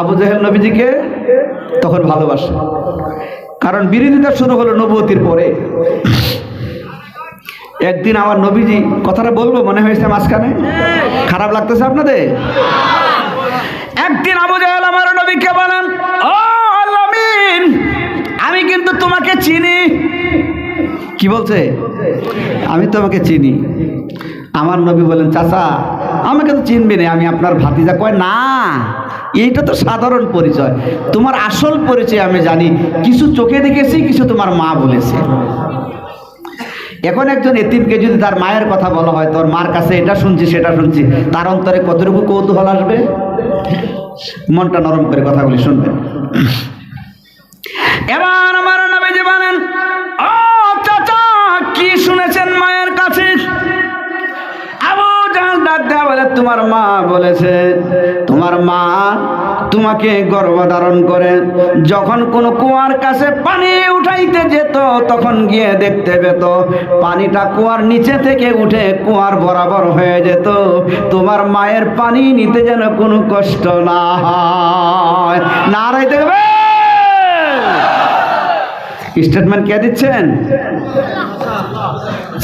আবু জাহেল নবীজিকে তখন ভালোবাসে। কারণ বিরোধিতা শুরু হলো নবতির পরে। একদিন আমার নবীজি, কথাটা বলব, মনে হয়েছে মাঝখানে? খারাপ লাগতেছে আপনাদের? একদিন আবু জাহেল আমার নবীকে বলেন আমি কিন্তু তোমাকে চিনি। কি বলছে? আমি তোমাকে চিনি। আমার নবী বলেন, চাচা, আমাকে তো চিনবি না, আমি আপনার ভাতিজা। কয়, না। এইটা তো সাধারণ পরিচয়। তোমার আসল পরিচয় আমি জানি, কিছু চোখে দেখেছি, কিছু তোমার মা বলেছে। এখন একজন এতিমকে যদি তার মায়ের কথা বলা হয়, তোর মার কাছে এটা শুনছি, সেটা শুনছি, তার অন্তরে কতটুকু কৌতূহল আসবে? মনটা নরম করে কথাগুলি শুনবেন। দেওয়া বলে, তোমার মা বলেছে, তোমার মা তোমাকে গর্ভধারণ করে। যখন কোনো কুয়ার কাছে পানি উঠাইতে যেত, তখন গিয়ে দেখতে পেত, পানিটা কুয়ার নিচে থেকে উঠে কুয়ার বরাবর হয়ে যেত। তোমার মায়ের পানি নিতে যেন কোনো কষ্ট না হয়। না হবে স্টেটমেন্ট কে দিচ্ছেন?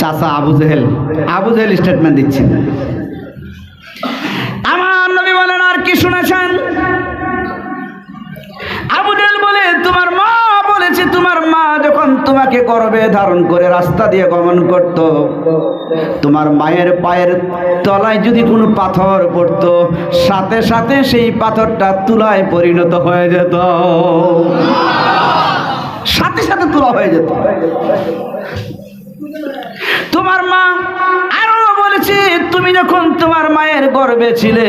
চাচা Abu Jahl. Abu Jahl statement দিচ্ছেন আমার নবী বলেন আর কি শুনেছেন আবু জেহেল বলে তোমার মা বলেছে তোমার মা যখন তোমাকে গর্বে ধারণ করে রাস্তা দিয়ে গমন করত। তোমার মায়ের পায়ের তলায় যদি কোনো পাথর পড়তো, সাথে সাথে সেই পাথরটা তুলায় পরিণত হয়ে যেত। সাথে সাথে তোলা হয়ে যেত। তোমার মা আরও বলেছে, তুমি যখন তোমার মায়ের গর্বে ছিলে,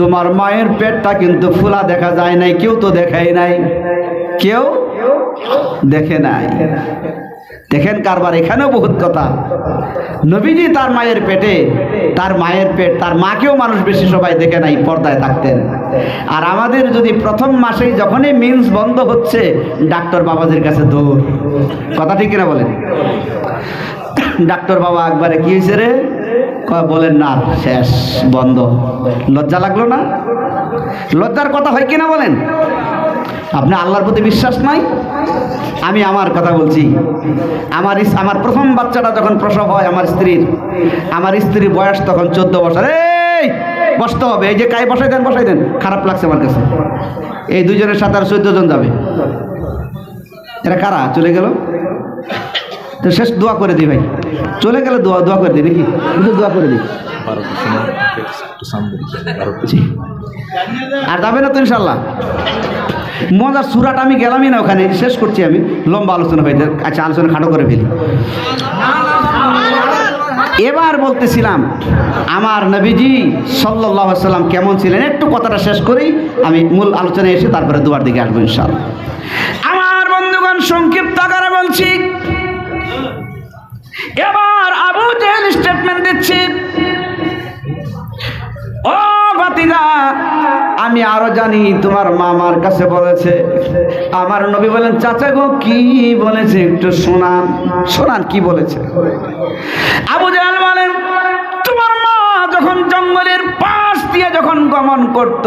তোমার মায়ের পেটটা কিন্তু ফুলা দেখা যায় নাই, কেউ তো দেখাই নাই। কেউ? দেখে নাই। দেখেন কারবার, এখানেও বহুত কথা। নবীজি তার মায়ের পেটে, তার মায়ের পেট, তার মাকেও মানুষ বেশি সবাই দেখে নাই, পর্দায় থাকতেন। আর আমাদের যদি প্রথম মাসেই যখনই মিন্স বন্ধ হচ্ছে, ডাক্তার বাবাদের কাছে দৌড়। কথা ঠিক কিনা বলেন? ডাক্তার বাবা একবারে কি হয়েছে রে? বলেন না, শেষ, বন্ধ। লজ্জা লাগল না? লজ্জার কথা হয় কিনা বলেন? আপনি আল্লাহর প্রতি বিশ্বাস নাই? আমি আমার কথা বলছি। আমার আমার প্রথম বাচ্চাটা যখন প্রসব হয় আমার স্ত্রীর আমার স্ত্রীর বয়স তখন চোদ্দ বছর। এই বসতে হবে। এই যে কাই বসাই দেন বসাই দেন। খারাপ লাগছে আমার কাছে। এই দুজনের সাথে আর চোদ্দ জন যাবে। এরা কারা? চলে গেল? তো শেষ দোয়া করে দিই ভাই। চলে গেলে দোয়া দোয়া করে দিই নাকি? দোয়া করে দিই। আর যাবে না তো ইনশাল্লাহ। মজার সুরাট আমি গেলামই না ওখানে, শেষ করছি আমি। লম্বা আলোচনা হয়ে যায় আচ্ছা আলোচনা খাটো করে ফেলি। এবার বলতেছিলাম, আমার নবীজি সাল্লাহ সাল্লাম কেমন ছিলেন? একটু কথাটা শেষ করেই আমি মূল আলোচনায় এসে তারপরে দুয়ার দিকে আসব ইনশাল্লাহ আমার বন্ধুগণ, সংক্ষিপ্ত আকারে বলছি, এবার আবু জেহেল স্টেটমেন্ট দিচ্ছি। আমি আরও জানি, তোমার মামার কাছে বলেছে। আমার নবী বলেন, চাচা গো, কি বলেছে? একটু শোনান। শোনান, কি বলেছে? আবু জাহাল দিয়ে যখন গমন করত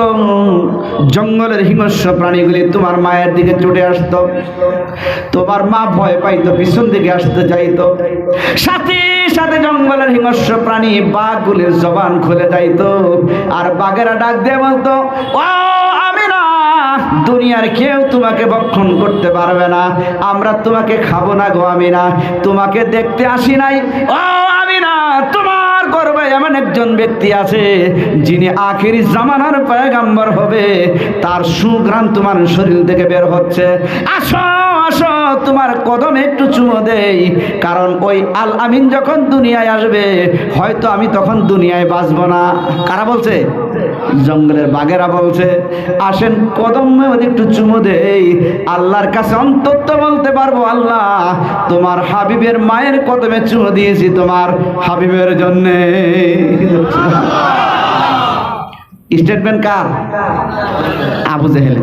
জঙ্গলের হিংস্র প্রাণীগুলি তোমার মায়ের দিকে ছুটে আসতো। তোমার মা ভয় পাইতো, পিছন দিকে আসতে চাইতো। সাথে সাথে জঙ্গলের হিংস্র প্রাণী বাঘগুলির জবান খুলে যাইতো। আর বাঘেরা ডাক দিয়ে বলতো, ও আমি না দুনিয়ার কেউ তোমাকে ভক্ষণ করতে পারবে না। আমরা তোমাকে খাব না গো আমি না তোমাকে দেখতে আসি নাই। ও এমন একজন ব্যক্তি আছে, যিনি আখির জামানার পয়গাম্বর হবে। তার সুঘ্রাণ তোমার শরীর থেকে বের হচ্ছে। আসো! আসো, তোমার কদমে একটু চুমো দেই। কারণ ওই আল আমিন যখন দুনিয়ায় আসবে, হয়তো আমি তখন দুনিয়ায় বাঁচবো না। কারা বলছে? জঙ্গলের বাঘেরা বলছে। আসেন, কদমে একটু চুমো দেই। আল্লাহর কাছে অন্তত বলতে পারব, আল্লাহ, তোমার হাবিবের মায়ের কদমে চুমো দিয়েছি তোমার হাবিবের জন্যে। স্টেটমেন্ট কার? আবু জেহেল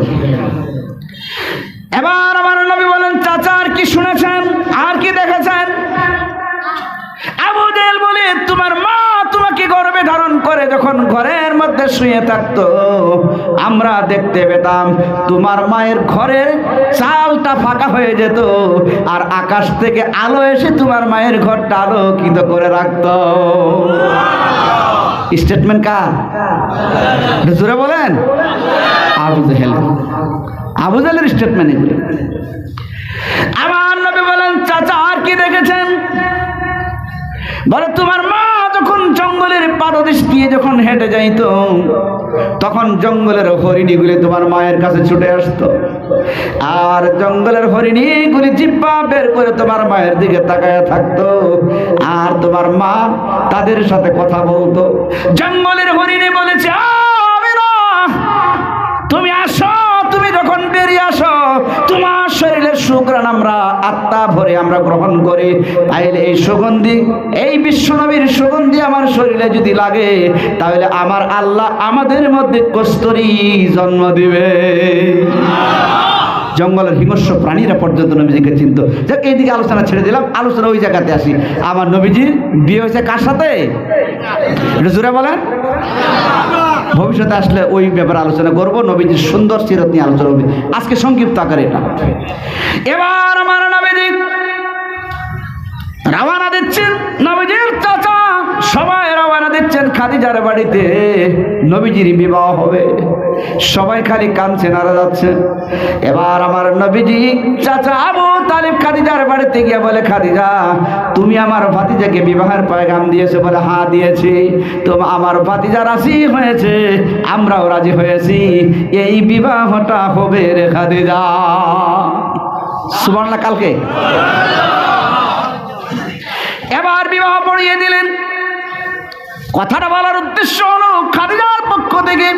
এবার নবী বলেন, চাচা, আর কি শুনেছেন? আর কি দেখেছেন? আবু জেহেল বলে, তোমার মা তোমাকে গর্বে ধারণ করে যখন ঘরের মধ্যে শুয়ে থাকতো, আমরা দেখতে পেতাম তোমার মায়ের ঘরের চালটা ফাঁকা হয়ে যেত আর আকাশ থেকে আলো এসে তোমার মায়ের ঘরটা আলোকিত করে রাখতো। স্টেটমেন্ট কার? জোরে বলেন। আবু জাহেল আবু স্টেটমেন্ট এগুলো আমার নবী বলেন, চাচা, আর কি দেখেছেন? বলে, তোমার মা যখন জঙ্গলের পাদদেশ দিয়ে যখন হেঁটে যাইতো, তখন জঙ্গলের হরিণীগুলি তোমার মায়ের কাছে ছুটে আসতো। আর জঙ্গলের হরিণীগুলি জিব্বা বের করে তোমার মায়ের দিকে তাকায় থাকতো। আর তোমার মা তাদের সাথে কথা বলতো। জঙ্গলের হরিণী বলেছে সুগ্রাণ আমরা আত্মা ভরে আমরা গ্রহণ করি। তাহলে এই সুগন্ধি, এই বিশ্বনবীর সুগন্ধি আমার শরীরে যদি লাগে, তাহলে আমার আল্লাহ আমাদের মধ্যে কস্তরি জন্ম দিবে। জঙ্গলের হিংস্র প্রাণীরা পর্যন্ত নবীজিকে চিনত। যাক, এইদিকে আলোচনা ছেড়ে দিলাম, আলোচনা ওই জায়গাতে আসি। আমার নবীজির বিয়ে হয়েছে কার সাথে? জোরে বলেন। ভবিষ্যতে আসলে ওই ব্যাপারে আলোচনা করব, নবীজির সুন্দর সিরত নিয়ে আলোচনা হবে। আজকে সংক্ষিপ্ত আকারে এটা। এবার আমার নবীজি রাওয়ানা দিচ্ছেন, নবীজির চাচা, সবাই রাওয়ানা দিচ্ছেন খাদিজার বাড়িতে। নবীজির বিবাহ হবে। সবাই খালি কাঁদছে নারা যাচ্ছে। এবার আমার নবীজি চাচা আবু তালিব খাদিজার বাড়িতে গিয়ে বলে, খাদিজা, তুমি আমার ভাতিজাকে বিবাহের পয়গাম দিয়েছ বলে হা দিয়েছি। তো আমার ভাতিজা রাজি হয়েছে, আমরাও রাজি হয়েছি। এই বিবাহটা হবে রে খাদিজা। সুবর্ণা কালকে? এবার বিবাহ পড়িয়ে দিলেন। কথাটা বলার উদ্দেশ্য হলো, খাদিজার পক্ষ থেকে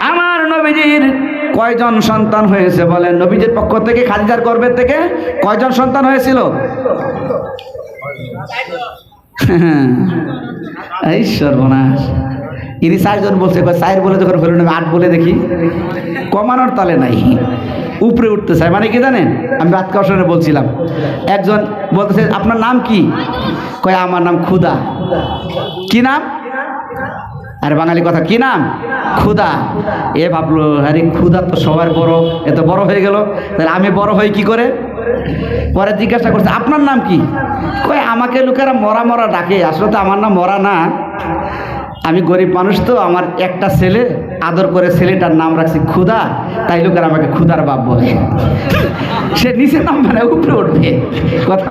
আমার নবীজির কয়জন সন্তান হয়েছে বলেন? নবীজির পক্ষ থেকে খাদিজার গর্ভের থেকে কয়জন সন্তান হয়েছিল? এই সর্বনাশ। ইনি চারজন বলছে চার বলে যখন হলো আট বলে দেখি। কমানোর তালে নাই। উপরে উঠতে চায়। মানে কি জানেন? আমি রাত বলছিলাম। একজন বলতেছে, আপনার নাম কি? কয়, আমার নাম খুদা। কি নাম? আরে বাঙালি কথা, কি নাম? ক্ষুদা এ ভাবলো আরে খুদা তো সবার বড় এত বড় হয়ে গেল। তাহলে আমি বড় হই কি করে? পরে জিজ্ঞাসা করছে, আপনার নাম কি? কয়, আমাকে লোকেরা মরা মরা ডাকে, আসলে তো আমার নাম মরা না। আমি গরিব মানুষ তো, আমার একটা ছেলে, আদর করে ছেলেটার নাম রাখছি ক্ষুদা তাই লোকেরা আমাকে ক্ষুদার বাপ বলে। সে নিচে নাম মানে উপরে উঠবে। কথা